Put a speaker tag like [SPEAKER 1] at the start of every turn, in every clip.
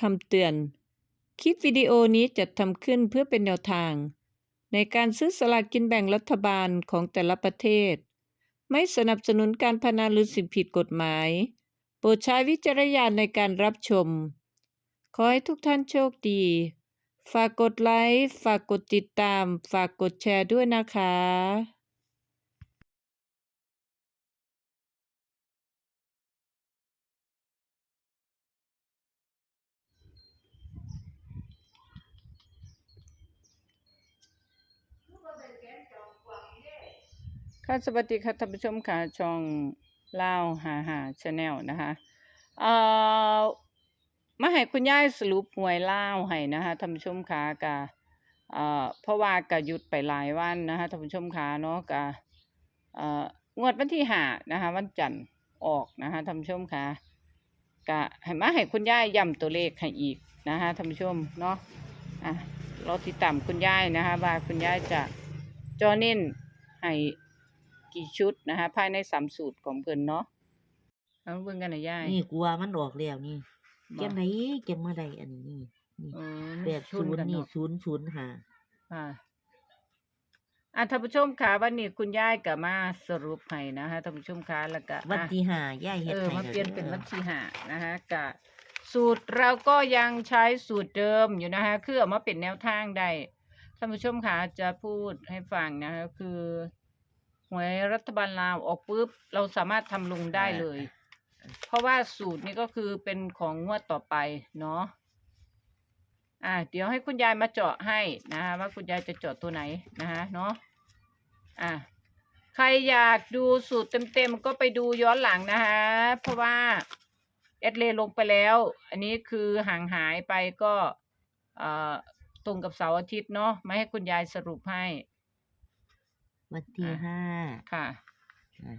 [SPEAKER 1] คำเตือน คลิปวิดีโอนี้จัดทำขึ้นเพื่อเป็นแนวทาง ในการซื้อสลากกินแบ่งรัฐบาลของแต่ละประเทศ ไม่สนับสนุนการพนันหรือสิ่งผิดกฎหมาย โปรดใช้วิจารณญาณในการรับชม ขอให้ทุกท่านโชคดี ฝากกดไลค์ ฝากกดติดตาม ฝากกดแชร์ด้วยนะคะ ค่ะสวัสดีค่ะท่านผู้ชมค่ะช่องเล่าหาหาชาแนลนะคะเอ่อมาให้คุณยายสรุปหวยเล่าให้นะคะท่านผู้ชมค่ะกะเอ่อเพราะว่ากะหยุดไปหลายวันนะคะท่านผู้ชมค่ะเนาะกะเอ่องวดวันที่ห้านะคะวันจันทร์ออกนะคะท่านผู้ชมค่ะกะให้มาให้คุณยายย้ำตัวเลขให้อีกนะคะท่านผู้ชมเนาะอะเราติดตามคุณยายนะคะว่าคุณยายจะจอเน้นให้ กี่ชุดนะคะ ภายในสามสูตรของเพิ่นเนาะเอาเบิ่งกันนะยาย
[SPEAKER 2] นี่กลัวมันออกแล้วนี่
[SPEAKER 1] บ่
[SPEAKER 2] เก็บไหนเก็บมาได้อันนี้นี่นี่
[SPEAKER 1] เออ
[SPEAKER 2] แปด
[SPEAKER 1] ชุ
[SPEAKER 2] ศูนย์
[SPEAKER 1] กั
[SPEAKER 2] นี่
[SPEAKER 1] เาะ
[SPEAKER 2] ศูนย์ศูนย์ห้า
[SPEAKER 1] อ่าอะท่านผู้ชมค่ะวันนี้คุณยายก็มาสรุปให้นะคะท่านผู้ชมค่ะแล้วก็
[SPEAKER 2] วัน
[SPEAKER 1] อะ
[SPEAKER 2] ที่ห้าย่ายเฮ็ด
[SPEAKER 1] เออ
[SPEAKER 2] ให้
[SPEAKER 1] มา
[SPEAKER 2] แล้ว
[SPEAKER 1] เปลี่ยน
[SPEAKER 2] ด้อ
[SPEAKER 1] เป็นวันที่ห้านะคะกะสูตรเราก็ยังใช้สูตรเดิมอยู่นะคะคือเอามาเป็นแนวทางได้ท่านผู้ชมค่ะจะพูดให้ฟังนะคะคือห วยรัฐบาลลาวออกปุ๊บเราสามารถทำลงได้เลย เพราะว่าสูตรนี้ก็คือเป็นของงวดต่อไปเนาะอ่า เดี๋ยวให้คุณยายมาเจาะให้นะคะว่าคุณยายจะเจาะตัวไหนนะคะเนาะอ่าใครอยากดูสูตรเต็มๆก็ไปดูย้อนหลังนะคะเพราะว่าเอดเลลงไปแล้ว อันนี้คือห่างหายไปก็เอ่อตรงกับเสาร์อาทิตย์เนาะไม่ให้คุณยายสรุปให้
[SPEAKER 2] วันที่
[SPEAKER 1] อะ
[SPEAKER 2] ห้า
[SPEAKER 1] ค่ะ
[SPEAKER 2] อะ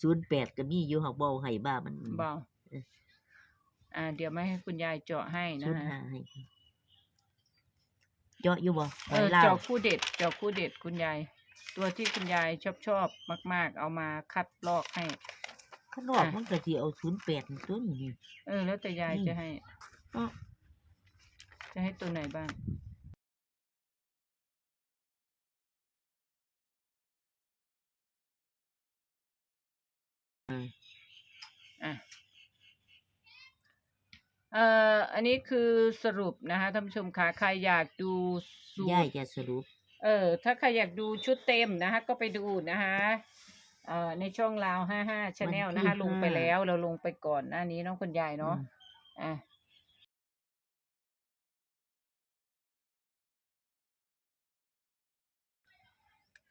[SPEAKER 2] ศูนย์แปดก็มีอยู่หักเบาให้บ้ามัน
[SPEAKER 1] เบาอ่า เดี๋ยวไม่ให้คุณยายเจาะให้
[SPEAKER 2] ศู
[SPEAKER 1] นะ
[SPEAKER 2] นย์
[SPEAKER 1] คะ
[SPEAKER 2] ห้าให้เจาะอยู่บ่
[SPEAKER 1] เออ
[SPEAKER 2] ไล่า
[SPEAKER 1] เจาะคู่เด็ด เจาะคู่เด็ดคุณยาย ตัวที่คุณยายชอบชอบมาก ๆ เอามาคัดลอกให้
[SPEAKER 2] ข้างนอก
[SPEAKER 1] อะ
[SPEAKER 2] มันก็สิเอาศูนย์แปดนี่ตัวนี้นี่
[SPEAKER 1] เออ แล้วแต่ยาย
[SPEAKER 2] นี่
[SPEAKER 1] จะให้
[SPEAKER 2] อ้อ
[SPEAKER 1] จะให้ตัวไหนบ้าง
[SPEAKER 2] อะ
[SPEAKER 1] อะเอ่ออันนี้คือสรุปนะคะท่านผู้ชมคะใครอยากดูสู
[SPEAKER 2] ย่าย
[SPEAKER 1] ตร
[SPEAKER 2] จะสรุป
[SPEAKER 1] เออ ถ้าใครอยากดูชุดเต็มนะคะก็ไปดูนะคะ เอ่อในช่องลาวห้าห้าชาแนลนะคะลงไปแล้ว เราลงไปก่อนหน้านี้เน้องคุณยายเนาะอะ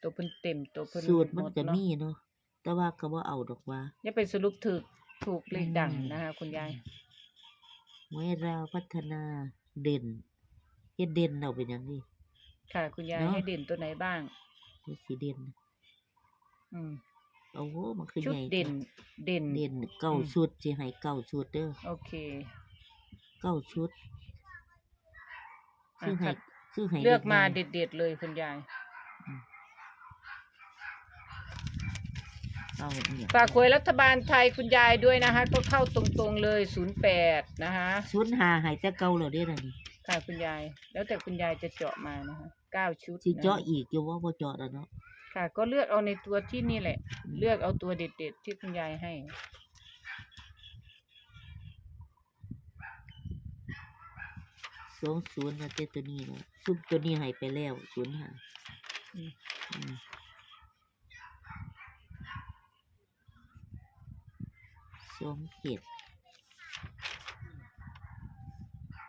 [SPEAKER 1] ตัวเพิ่นเต็มตัวเพิ่น
[SPEAKER 2] สูตรมัน
[SPEAKER 1] หด
[SPEAKER 2] ก็
[SPEAKER 1] เนาะ
[SPEAKER 2] มีเนาะแต่ว่าก็บ่เอาดอกว่า
[SPEAKER 1] อย่าไปสรุปถูกถูกเลขดัง
[SPEAKER 2] อืม
[SPEAKER 1] นะคะคุณยาย
[SPEAKER 2] ไว้ราวพัฒนาเด่นเฮ็ดเด่นเอาเป็นหยังนี่
[SPEAKER 1] ค่ะ คุณยาย
[SPEAKER 2] เนาะ
[SPEAKER 1] ให้เด่นตัวไหนบ้าง
[SPEAKER 2] เฮ็ดสิเด่น
[SPEAKER 1] อืม
[SPEAKER 2] โอ้โหมันคือ
[SPEAKER 1] ชุด
[SPEAKER 2] ใหญ่
[SPEAKER 1] เด่น เด่น
[SPEAKER 2] เด่นเก้า
[SPEAKER 1] อืม
[SPEAKER 2] ชุดสิให้เก้าชุดเด้อ
[SPEAKER 1] โอเค
[SPEAKER 2] เก้าชุด
[SPEAKER 1] อะ
[SPEAKER 2] คือให้
[SPEAKER 1] คัด
[SPEAKER 2] คือให้
[SPEAKER 1] เลือกมา
[SPEAKER 2] ด็
[SPEAKER 1] เด็ดๆเลยคุณยาย
[SPEAKER 2] เอาเนี่ย
[SPEAKER 1] ฝากหวยรัฐบาลไทยคุณยายด้วยนะคะ ก็เข้าตรงๆเลยศูนย์แปดนะคะ
[SPEAKER 2] ชุดหาให้แต่เก่าแล้วเด้อนั่นนี่
[SPEAKER 1] ค่ะคุณยาย แล้วแต่คุณยายจะเจาะมานะคะเก้าชุด
[SPEAKER 2] สิ
[SPEAKER 1] น
[SPEAKER 2] เจาะอีกอยู่ว่าบ่เจาะแล้วเนาะ
[SPEAKER 1] ค่ะ ก็เลือกเอาในตัวที่นี่แหละ
[SPEAKER 2] อืม
[SPEAKER 1] เลือกเอาตัวเด็ดๆที่คุณยายให้
[SPEAKER 2] สองศูนย์นะแต่ตัวนี้นะซุปตัวนี้ให้ไปแล้วศูนย์หา
[SPEAKER 1] อืม
[SPEAKER 2] อืมสองเจ็ด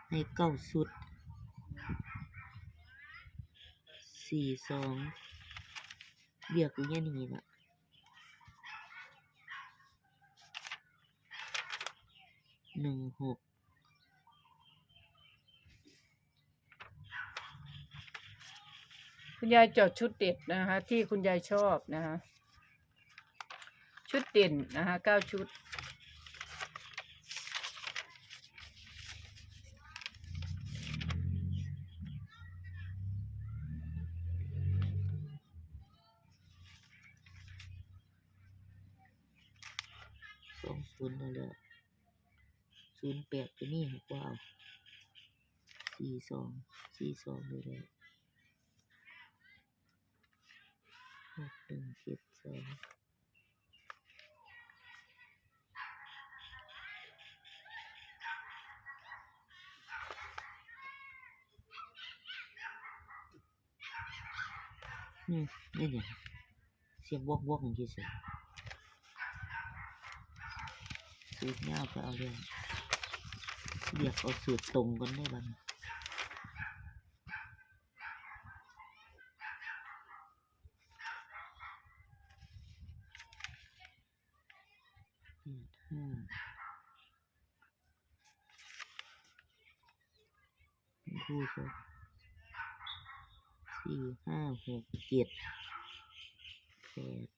[SPEAKER 2] ให้เก้าสุดสี่สอง เบียกอยู่แค่นี้ละหนึ่งหก
[SPEAKER 1] คุณยายจอดชุดเด็ดนะคะ ที่คุณยายชอบนะคะ ชุดเด่นนะคะเก้าชุด
[SPEAKER 2] น ศูนย์นั่นแหละศูนย์แปดตัวนี้ให้กว่าสี่สองสี่สองเลยเลยหกหนึ่งเจ็ดสองอืมนี่เนี่ยเสียงวอกวอกอย่างที่สุด สูตรยาวก็เอาเรื่องเรียกเอาสูตรตรงกันได้บ้างอืมอืมพูดก็สี่ห้าหกเจ็ดแปด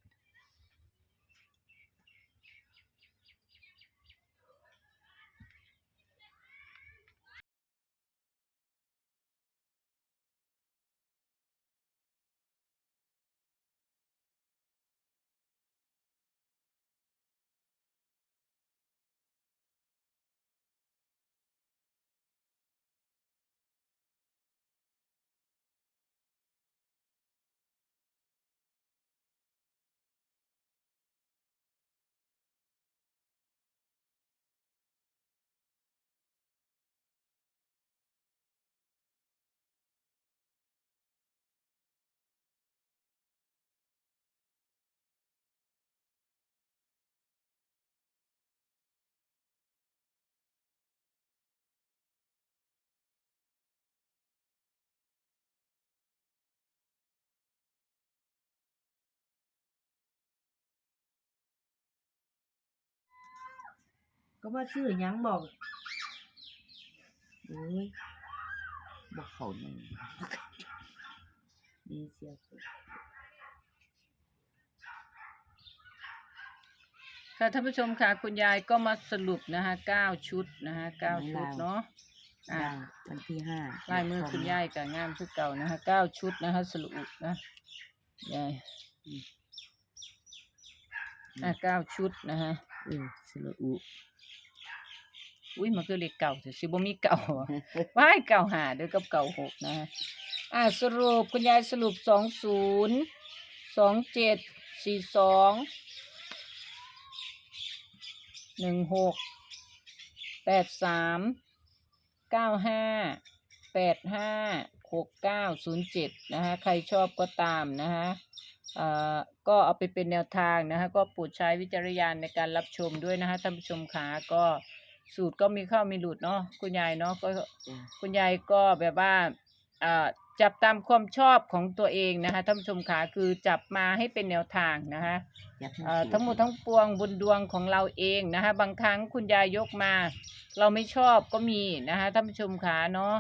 [SPEAKER 2] ก็มาซื้อหยังบอกโอ้ยบอกเขาหนึ่งดีเสียสุด
[SPEAKER 1] ค่ะท่านผู้ชมค่ะคุณยายก็มาสรุปนะคะเก้าชุดนะคะเก้าชุดเนาะอะ
[SPEAKER 2] ได้วันที่ห้า
[SPEAKER 1] ลายมือคุณยายกับงามคือเก่านะคะเก้าชุดนะคะสรุปนะยายอะเก้าชุดนะคะ
[SPEAKER 2] เออสระ อุ้
[SPEAKER 1] ยมันคือเลขเก่าสิบ่มีเก่าว้ายเก่าหาเด้วยกับเก่าหกนะคะอะสรุปคุณยายสรุปสองศูนย์สองเจ็ดสี่สองหนึ่งหกแปดสามเก้าห้าแปดห้าหกเก้าศูนย์เจ็ดนะคะใครชอบก็ตามนะคะเอ่อก็เอาไปเป็นแนวทางนะคะก็โปรดใช้วิจารณญาณในการรับชมด้วยนะคะท่านผู้ชมขาก็ สูตรก็มีเข้ามีหลุดเนาะคุณยายเนาะก็
[SPEAKER 2] จ้ะ
[SPEAKER 1] คุณยายก็แบบว่าเอ่อจับตามความชอบของตัวเองนะคะท่านผู้ชมขาคือจับมาให้เป็นแนวทางนะคะ
[SPEAKER 2] ยัด
[SPEAKER 1] เอ่อทั้งหมดทั้งปวงบุญดวงของเราเองนะคะบางครั้งคุณยายยกมา เราไม่ชอบก็มีนะคะท่านผู้ชมขาเนาะ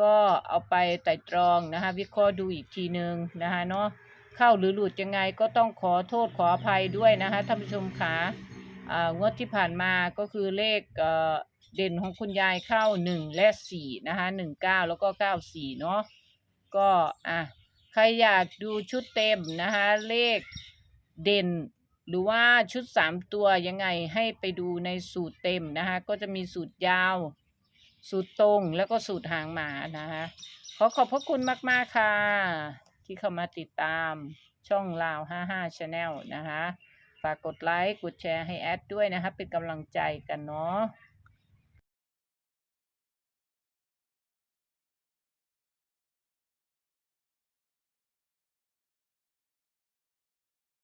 [SPEAKER 1] ก็เอาไปไต่ตรองนะคะวิเคราะห์ดูอีกทีหนึ่งนะคะเนาะเข้าหรือหลุดยังไงก็ต้องขอโทษขออภัยด้วยนะคะท่านผู้ชมขาอ่า งวดที่ผ่านมาก็คือเลขเด่นของคุณยายเข้าหนึ่งและสี่นะคะหนึ่งเก้าแล้วก็เก้าสี่เนาะก็อะใครอยากดูชุดเต็มนะคะ เลขเด่นหรือว่าชุดสามตัวยังไงให้ไปดูในสูตรเต็มนะคะ ก็จะมีสูตรยาว สูตรตรงแล้วก็สูตรหางหมานะคะ ขอขอบพระคุณมาก ๆ ค่ะ ที่เข้ามาติดตามช่องลาว 55 Channel นะคะ ฝากกดไลค์ กดแชร์ให้แอดด้วยนะคะเป็นกำลังใจกันเนาะ